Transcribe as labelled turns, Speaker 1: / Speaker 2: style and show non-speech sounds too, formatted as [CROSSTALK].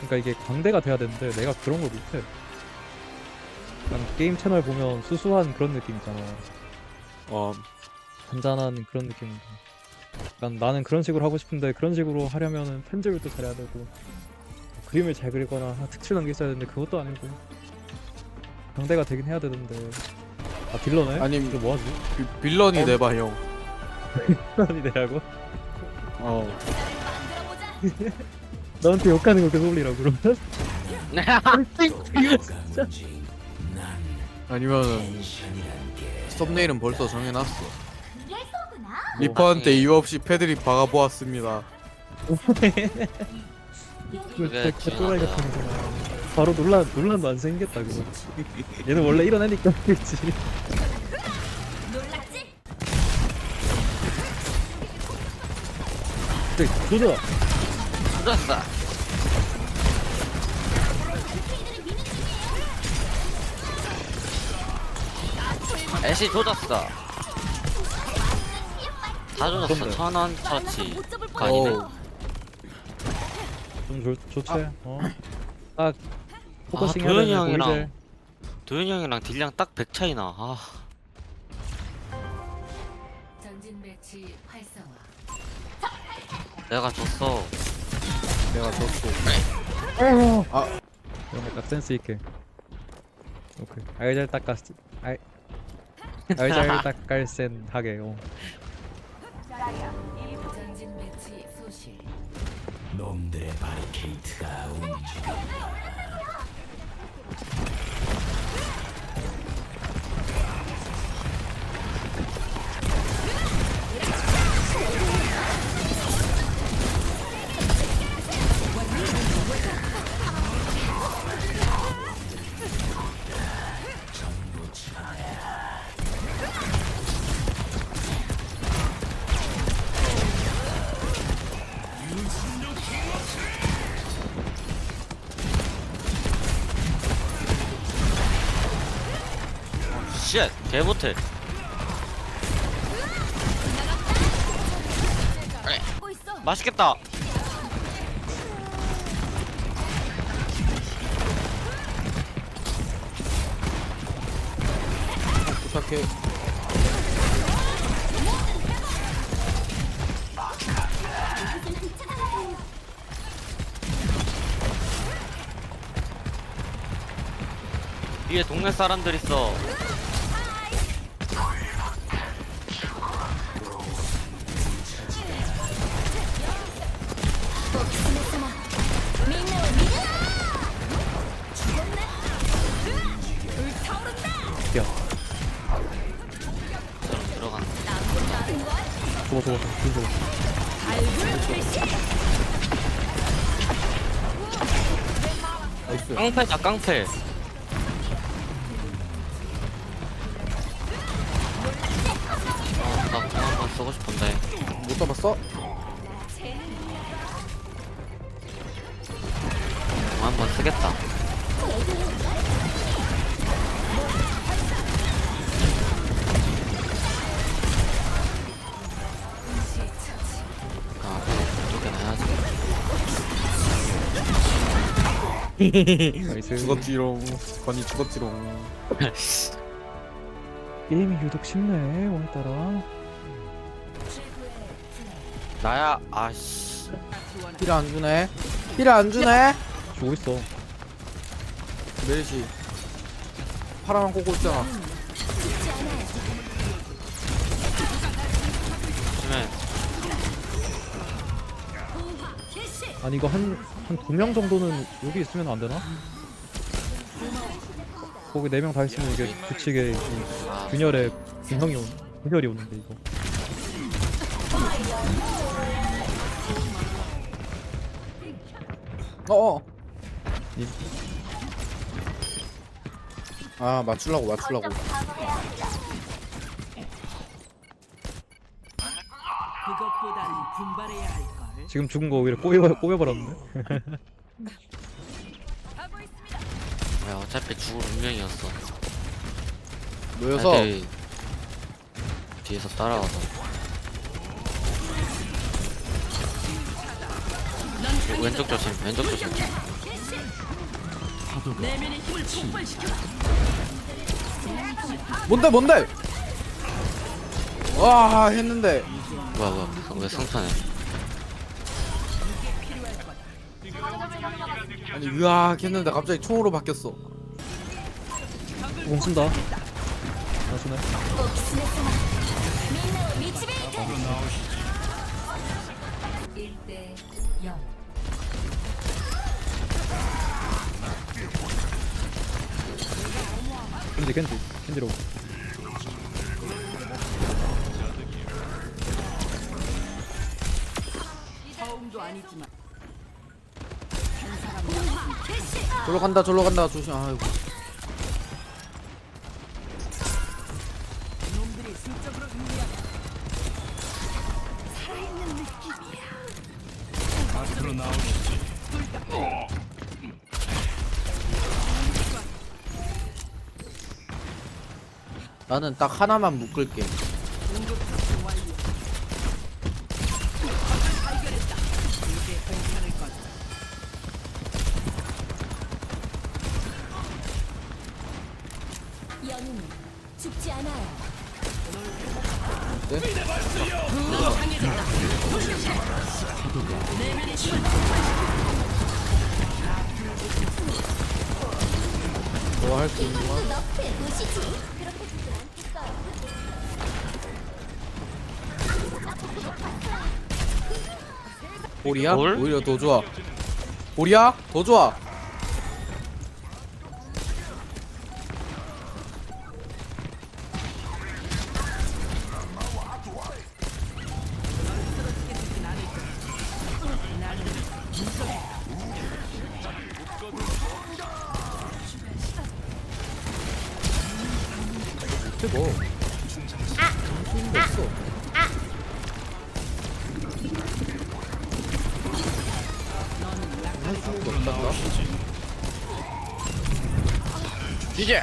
Speaker 1: 그러니까 이게 광대가 돼야 되는데 내가 그런 걸 못해. 난 게임 채널 보면 수수한 그런 느낌 있잖아.
Speaker 2: 어
Speaker 1: 잔잔한 그런 느낌. 난 나는 그런 식으로 하고 싶은데 그런 식으로 하려면은 편집을 또 잘해야 되고 그림을 잘 그리거나 특출난 게 있어야 되는데 그것도 아니고 광대가 되긴 해야 되는데 아 딜러네?
Speaker 2: 아니,
Speaker 1: 이거 뭐하지?
Speaker 2: 비- 빌런이
Speaker 1: 어.
Speaker 2: 내봐 형. [LAUGHS]
Speaker 1: 딜러이 내라고?
Speaker 2: 어.
Speaker 1: 너한테 욕하는 거 계속 올리라고 그러면? [LAUGHS]
Speaker 2: 아니면은 썸네일은 벌써 정해놨어. 리퍼한테 이유 없이 패드립 박아보았습니다.
Speaker 1: 개또라이 같은 거잖아 바로 논란 논란도 안 생겼다 그거 얘는 원래 이런 애니까 그렇지? 근데 조져
Speaker 3: 쏟았어. 애쉬 조졌어. 다 조졌어.
Speaker 1: 그런데.
Speaker 3: 천원 처치.
Speaker 4: 못 잡을
Speaker 3: 아니네.
Speaker 2: 어우.
Speaker 1: 좀 좋, 좋지 어. 딱
Speaker 3: 아,
Speaker 1: 포커싱
Speaker 3: 도현이
Speaker 1: 해야 되는
Speaker 3: 형이랑 도현이 형이랑 딜량 딱 100 차이나. 아,
Speaker 4: 전진 배치 활성화.
Speaker 3: 내가 졌어.
Speaker 2: 내가 졌어.
Speaker 1: 이런 거딱 센스 있게 오케이 알잘 닦았 알 알잘 닦갈센 하게
Speaker 4: 소실.
Speaker 5: 놈들의 바리케이트가 움직여
Speaker 3: 쉣, 개 못해.
Speaker 4: 하고 있어.
Speaker 3: 맛있겠다.
Speaker 2: 부탁해.
Speaker 3: 위에 동네 사람들 있어.
Speaker 2: 나이스.
Speaker 3: 깡패다 깡패. 어, 나 공 한번 쓰고 싶은데.
Speaker 2: 못 잡았어?
Speaker 3: 공 한번 쓰겠다.
Speaker 1: 나이스
Speaker 2: 죽었지롱. 건이 죽었지롱.
Speaker 1: 게임이 유독 쉽네 오늘따라
Speaker 3: 나야, 아씨.
Speaker 2: 힐 안 주네. 힐 안 주네.
Speaker 1: 주고 있어
Speaker 2: 메리시. 파라만 꽂고 있잖아.
Speaker 1: 아니 이거 한한 두 명 정도는 여기 있으면 안 되나? 거기 네 명 다 있으면 이게 규칙에 이
Speaker 3: 아,
Speaker 1: 균열에 균형이 오 균열이 오는데 이거
Speaker 2: 어어.
Speaker 1: 이-
Speaker 2: 아 맞추려고 맞추려고.
Speaker 6: 그것보단 분발해야 할 걸.
Speaker 1: 지금 죽은 거 오히려 꼬여 꼬여버렸는데
Speaker 3: 야, 어차피 죽을 운명이었어.
Speaker 2: 모여서.
Speaker 3: 애들이 뒤에서 따라와서. 왼쪽 조심, 왼쪽 조심.
Speaker 2: 뭔데 뭔데? 와 했는데.
Speaker 3: 뭐야 뭐야. 왜 성탄해
Speaker 2: 아니 으악 했는데 갑자기 총으로 바뀌었어
Speaker 1: 공 쓴다 아 쓰네
Speaker 4: おきつね様みんなを導いて 1대 0
Speaker 1: 겐지 겐지 겐지로
Speaker 6: 처음도 아니지만
Speaker 2: 절로 간다 절로 간다. 조심 아이고. 나는 딱 하나만 묶을게
Speaker 4: 죽지 않아요
Speaker 2: 뭐할수 있는 거야?
Speaker 4: 너프에 보시지 그렇게 죽진 않겠어요
Speaker 2: 볼이야?
Speaker 3: 볼?
Speaker 2: 오히려 더 좋아 볼이야? 더 좋아 뭐. 힘도 없어 할 수가 없단다
Speaker 3: 이제